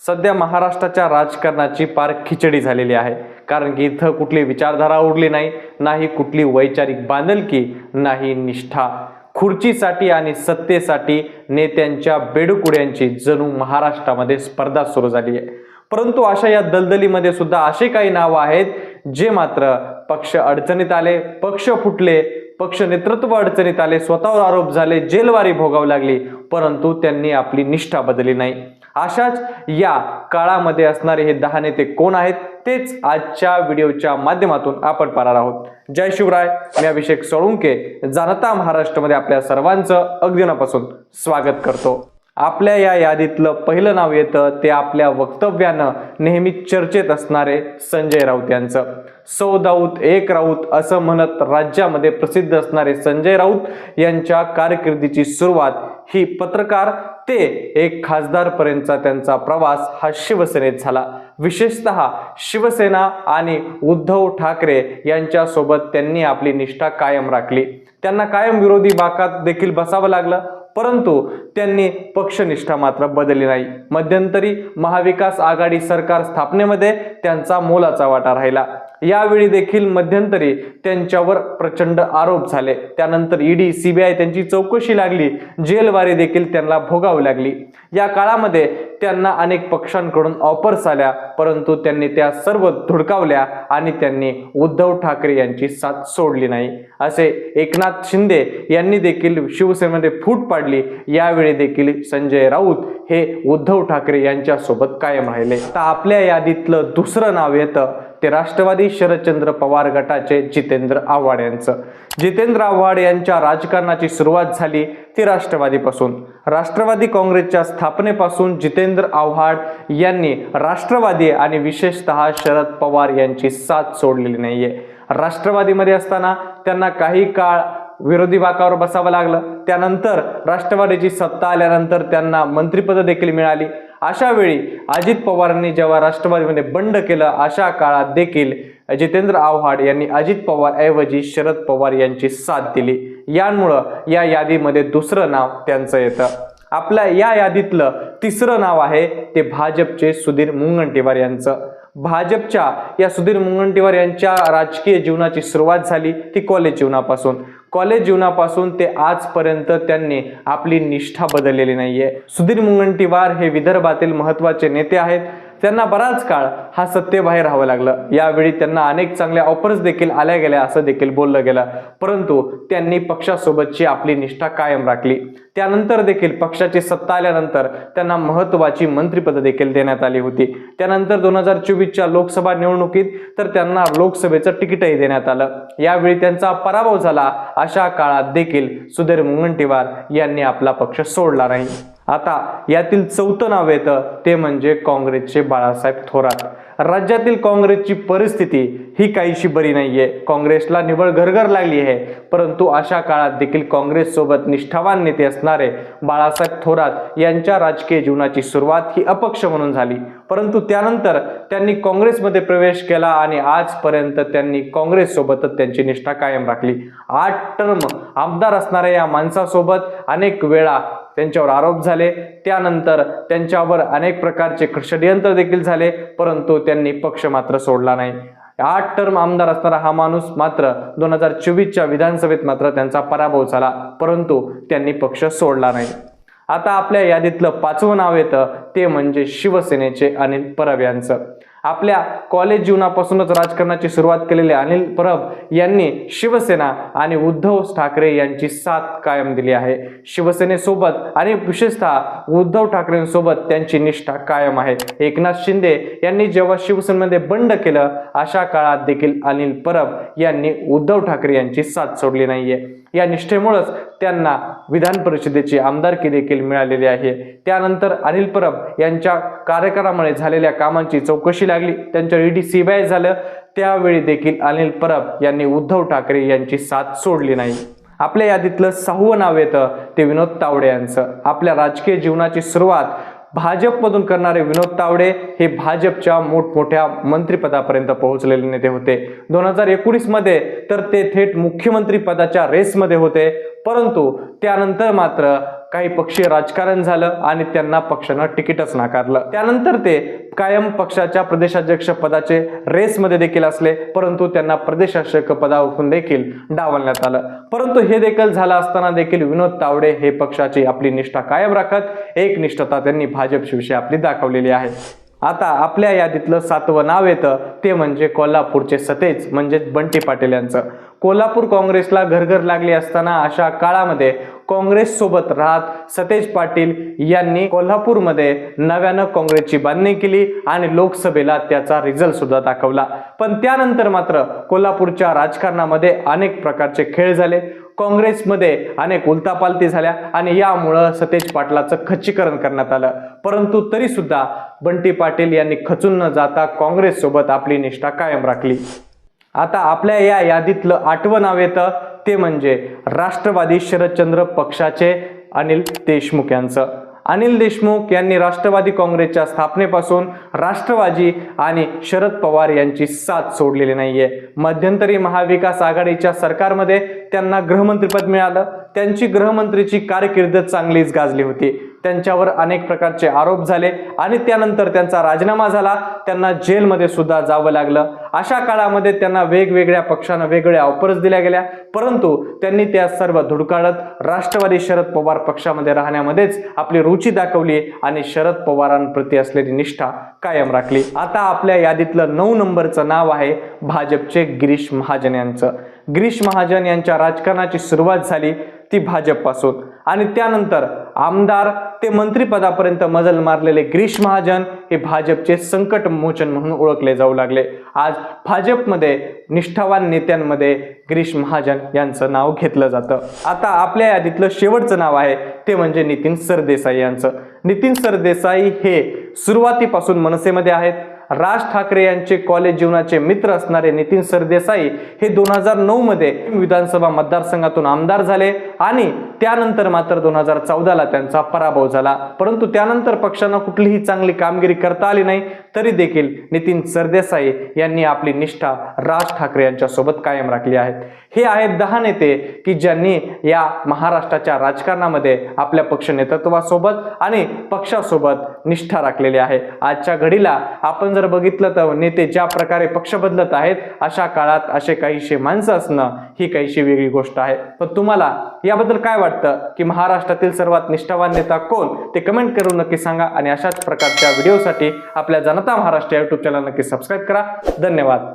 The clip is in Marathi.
सध्या महाराष्ट्राच्या राजकारणाची पार खिचडी झालेली आहे. कारण की इथं कुठली विचारधारा उरली नाही नाही कुठली वैचारिक बांधलकी नाही निष्ठा. खुर्चीसाठी आणि सत्तेसाठी नेत्यांच्या बेडकुड्यांची जणू महाराष्ट्रामध्ये स्पर्धा सुरू झाली आहे. परंतु अशा या दलदलीमध्ये सुद्धा असे काही नावं आहेत जे मात्र पक्ष अडचणीत आले पक्ष फुटले पक्ष नेतृत्व अडचणीत आले स्वतःवर आरोप झाले जेलवारी भोगावी लागली परंतु त्यांनी आपली निष्ठा बदलली नाही. अशाच या काळामध्ये असणारे हे दहा नेते कोण आहेत तेच आजच्या व्हिडिओच्या माध्यमातून आपण पाहणार आहोत. जय शिवराय मी अभिषेक सोळुंके जाणता महाराष्ट्रामध्ये आपल्या सर्वांचं अगदीनापासून स्वागत करतो. आपल्या या यादीतलं पहिलं नाव येतं ते आपल्या वक्तव्यानं नेहमी चर्चेत असणारे संजय राऊत यांचं. सौ दाऊत एक राऊत असं म्हणत राज्यामध्ये प्रसिद्ध असणारे संजय राऊत यांच्या कारकिर्दीची सुरुवात ही पत्रकार ते एक खासदारपर्यंतचा त्यांचा प्रवास हा शिवसेनेत झाला. विशेषतः शिवसेना आणि उद्धव ठाकरे यांच्यासोबत त्यांनी आपली निष्ठा कायम राखली. त्यांना कायम विरोधी बाकात देखील बसावं लागलं परंतु त्यांनी पक्षनिष्ठा मात्र बदलली नाही. मध्यंतरी महाविकास आघाडी सरकार स्थापनेमध्ये त्यांचा मोलाचा वाटा राहिला. यावेळी देखील मध्यंतरी त्यांच्यावर प्रचंड आरोप झाले. त्यानंतर ईडी सीबीआय त्यांची चौकशी लागली. जेलवारी देखील त्यांना भोगावी लागली. या काळामध्ये त्यांना अनेक पक्षांकडून ऑफर्स आल्या परंतु त्यांनी त्या सर्व धुडकावल्या आणि त्यांनी उद्धव ठाकरे यांची साथ सोडली नाही. असे एकनाथ शिंदे यांनी देखील शिवसेनेमध्ये फूट पाडली. यावेळी देखील संजय राऊत हे उद्धव ठाकरे यांच्यासोबत कायम राहिले. तर आपल्या यादीतलं दुसरं नाव येतं ते राष्ट्रवादी शरदचंद्र पवार गटाचे जितेंद्र आव्हाड यांचं. जितेंद्र आव्हाड यांच्या राजकारणाची सुरुवात झाली ती राष्ट्रवादीपासून. राष्ट्रवादी काँग्रेसच्या स्थापनेपासून जितेंद्र आव्हाड यांनी राष्ट्रवादी आणि विशेषतः शरद पवार यांची साथ सोडलेली नाहीये. राष्ट्रवादीमध्ये असताना त्यांना काही काळ विरोधी बाकावर बसावं लागलं. त्यानंतर राष्ट्रवादीची सत्ता आल्यानंतर त्यांना मंत्रिपद देखील मिळाली. अशा वेळी अजित पवारांनी जेव्हा राष्ट्रवादीमध्ये बंड केलं अशा काळात देखील जितेंद्र आव्हाड यांनी अजित पवार ऐवजी शरद पवार यांची साथ दिली. यामुळं या यादीमध्ये दुसरं नाव त्यांचं येतं. आपल्या या यादीतलं तिसरं नाव आहे ते भाजपचे सुधीर मुनगंटीवार यांचं. भाजपच्या या सुधीर मुनगंटीवार यांच्या राजकीय जीवनाची सुरुवात झाली ती कॉलेज जीवनापासून. कॉलेज जीवनापासून ते आजपर्यंत त्यांनी आपली निष्ठा बदललेली नाही आहे सुधीर मुनगंटीवार हे विदर्भातील महत्त्वाचे नेते आहेत. त्यांना बराच काळ हा सत्तेबाहेर राहावं लागलं. यावेळी त्यांना अनेक चांगल्या ऑफर्स देखील आल्या गेल्या असं देखील बोललं गेलं. परंतु त्यांनी पक्षासोबतची आपली निष्ठा कायम राखली. त्यानंतर देखील पक्षाची सत्ता आल्यानंतर त्यांना महत्वाची मंत्रिपद देखील देण्यात आली होती. त्यानंतर दोन हजार चोवीसच्या लोकसभा निवडणुकीत तर त्यांना लोकसभेचं तिकीटही देण्यात आलं. यावेळी त्यांचा पराभव झाला. अशा काळात देखील सुधीर मुनगंटीवार यांनी आपला पक्ष सोडला नाही. आता यातील चौथं नाव येतं ते म्हणजे काँग्रेसचे बाळासाहेब थोरात. राज्यातील काँग्रेसची परिस्थिती ही काहीशी बरी नाहीये. काँग्रेसला निवळ घरघर लागली आहे. परंतु अशा काळात देखील काँग्रेससोबत निष्ठावान नेते असणारे बाळासाहेब थोरात यांच्या राजकीय जीवनाची सुरुवात ही अपक्ष म्हणून झाली. परंतु त्यानंतर त्यांनी काँग्रेसमध्ये प्रवेश केला आणि आजपर्यंत त्यांनी काँग्रेससोबतच त्यांची निष्ठा कायम राखली. आठ टर्म आमदार असणाऱ्या या माणसासोबत अनेक वेळा त्यांच्यावर आरोप झाले. त्यानंतर त्यांच्यावर अनेक प्रकारचे षडयंत्र देखील झाले परंतु त्यांनी पक्ष मात्र सोडला नाही. आठ टर्म आमदार असणारा हा माणूस मात्र दोन हजार चोवीसच्या विधानसभेत मात्र त्यांचा पराभव झाला परंतु त्यांनी पक्ष सोडला नाही. आता आपल्या यादीतलं पाचवं नाव येतं ते म्हणजे शिवसेनेचे अनिल परब यांचं. आपल्या कॉलेज जीवनापासूनच राजकारणाची सुरुवात केलेले अनिल परब यांनी शिवसेना आणि उद्धव ठाकरे यांची साथ कायम दिली आहे. शिवसेनेसोबत आणि विशेषतः उद्धव ठाकरेंसोबत त्यांची निष्ठा कायम आहे. एकनाथ शिंदे यांनी जेव्हा शिवसेनेमध्ये बंड केलं अशा काळात देखील अनिल परब यांनी उद्धव ठाकरे यांची साथ सोडली नाहीये. या निष्ठेमुळेच त्यांना विधान परिषदेची आमदारकी देखील मिळालेली आहे. त्यानंतर अनिल परब यांच्या कार्यकाळामुळे झालेल्या कामांची चौकशी लागली. त्यांच्या ईडी सीबीआय झालं. त्यावेळी देखील अनिल परब यांनी उद्धव ठाकरे यांची साथ सोडली नाही. आपल्या यादीतलं सहावं नाव येतं ते विनोद तावडे यांचं. आपल्या राजकीय जीवनाची सुरुवात भाजपमधून करणारे विनोद तावडे हे भाजपच्या मोठमोठ्या मंत्रिपदापर्यंत पोहोचलेले नेते होते. दोन हजार एकोणीसमध्ये तर ते थेट मुख्यमंत्री पदाच्या रेसमध्ये होते. परंतु त्यानंतर मात्र काही पक्षीय राजकारण झालं आणि त्यांना पक्षानं तिकीटच नाकारलं. त्यानंतर ते कायम पक्षाच्या प्रदेशाध्यक्ष पदाचे रेसमध्ये देखील असले परंतु त्यांना प्रदेशाध्यक्ष पदावरून देखील डावलण्यात आलं. परंतु हे देखील झालं असताना देखील विनोद तावडे हे पक्षाची आपली निष्ठा कायम राखत एक निष्ठता त्यांनी भाजप शिवशी आपली दाखवलेली आहे. आता आपल्या यादीतलं सातवं नाव येतं ते म्हणजे कोल्हापूरचे सतेज म्हणजेच बंटी पाटील यांचं. कोल्हापूर काँग्रेसला घरघर लागली असताना अशा काळामध्ये काँग्रेससोबत राहत सतेज पाटील यांनी कोल्हापूरमध्ये नव्यानं काँग्रेसची बांधणी केली आणि लोकसभेला त्याचा रिझल्ट सुद्धा दाखवला. पण त्यानंतर मात्र कोल्हापूरच्या राजकारणामध्ये अनेक प्रकारचे खेळ झाले. काँग्रेसमध्ये अनेक उलतापालती झाल्या आणि यामुळं सतेज पाटलाचं खच्चीकरण करण्यात आलं. परंतु तरी सुद्धा बंटी पाटील यांनी खचून न जाता काँग्रेससोबत आपली निष्ठा कायम राखली. आता आपल्या या यादीतलं आठवं नाव येतं. ते म्हणजे राष्ट्रवादी शरदचंद्र पक्षाचे अनिल देशमुख यांचं. अनिल देशमुख यांनी राष्ट्रवादी काँग्रेसच्या स्थापनेपासून राष्ट्रवादी आणि शरद पवार यांची साथ सोडलेली नाहीये. मध्यंतरी महाविकास आघाडीच्या सरकारमध्ये त्यांना गृहमंत्रीपद मिळालं. त्यांची गृहमंत्रीची कारकिर्द चांगलीच गाजली होती. त्यांच्यावर अनेक प्रकारचे आरोप झाले आणि त्यानंतर त्यांचा राजीनामा झाला. त्यांना जेलमध्ये सुद्धा जावं लागलं. अशा काळामध्ये त्यांना वेगवेगळ्या पक्षानं वेगवेगळ्या ऑफर्स दिल्या गेल्या. परंतु त्यांनी त्या सर्व धुडकाळत राष्ट्रवादी शरद पवार पक्षामध्ये राहण्यामध्येच आपली रुची दाखवली आणि शरद पवारांप्रती असलेली निष्ठा कायम राखली. आता आपल्या यादीतलं नऊ नंबरचं नाव आहे भाजपचे गिरीश महाजन यांचं. गिरीश महाजन यांच्या राजकारणाची सुरुवात झाली. ती भाजपपासून. आणि त्यानंतर आमदार ते मंत्रिपदापर्यंत मजल मारलेले गिरीश महाजन हे भाजपचे संकट मोचन म्हणून ओळखले जाऊ लागले. आज भाजपमध्ये निष्ठावान नेत्यांमध्ये गिरीश महाजन यांचं नाव घेतलं जातं. आता आपल्या यादीतलं शेवटचं नाव आहे ते म्हणजे नितीन सरदेसाई यांचं. नितीन सरदेसाई हे सुरुवातीपासून मनसेमध्ये आहेत. राज ठाकरे यांचे कॉलेज जीवनाचे मित्र असणारे नितीन सरदेसाई हे दोन हजार नऊ मध्ये विधानसभा मतदारसंघातून आमदार झाले आणि त्यानंतर मात्र दोन हजार चौदाला त्यांचा पराभव झाला. परंतु त्यानंतर पक्षांना कुठलीही चांगली कामगिरी करता आली नाही तरी देखील नितीन सरदेसाई यांनी आपली निष्ठा राज ठाकरे यांच्या सोबत कायम राखली आहे. हे आहेत दहा नेते की ज्यांनी या महाराष्ट्राच्या राजकारणामध्ये आपल्या पक्ष नेतृत्वासोबत आणि पक्षासोबत निष्ठा राखलेली आहे. आजच्या घडीला आपण जर बघितलं तर नेते ज्या प्रकारे पक्ष बदलत आहेत अशा काळात असे काहीशे माणसं असणं ही काहीशी वेगळी गोष्ट आहे. पण तुम्हाला याबद्दल काय वाटतं? की महाराष्ट्रातील सर्वात निष्ठावान नेता कोण? ते कमेंट करून नक्की सांगा आणि अशाच प्रकारच्या व्हिडिओसाठी आपल्या जनता महाराष्ट्र युट्यूब चॅनल नक्की सबस्क्राईब करा. धन्यवाद.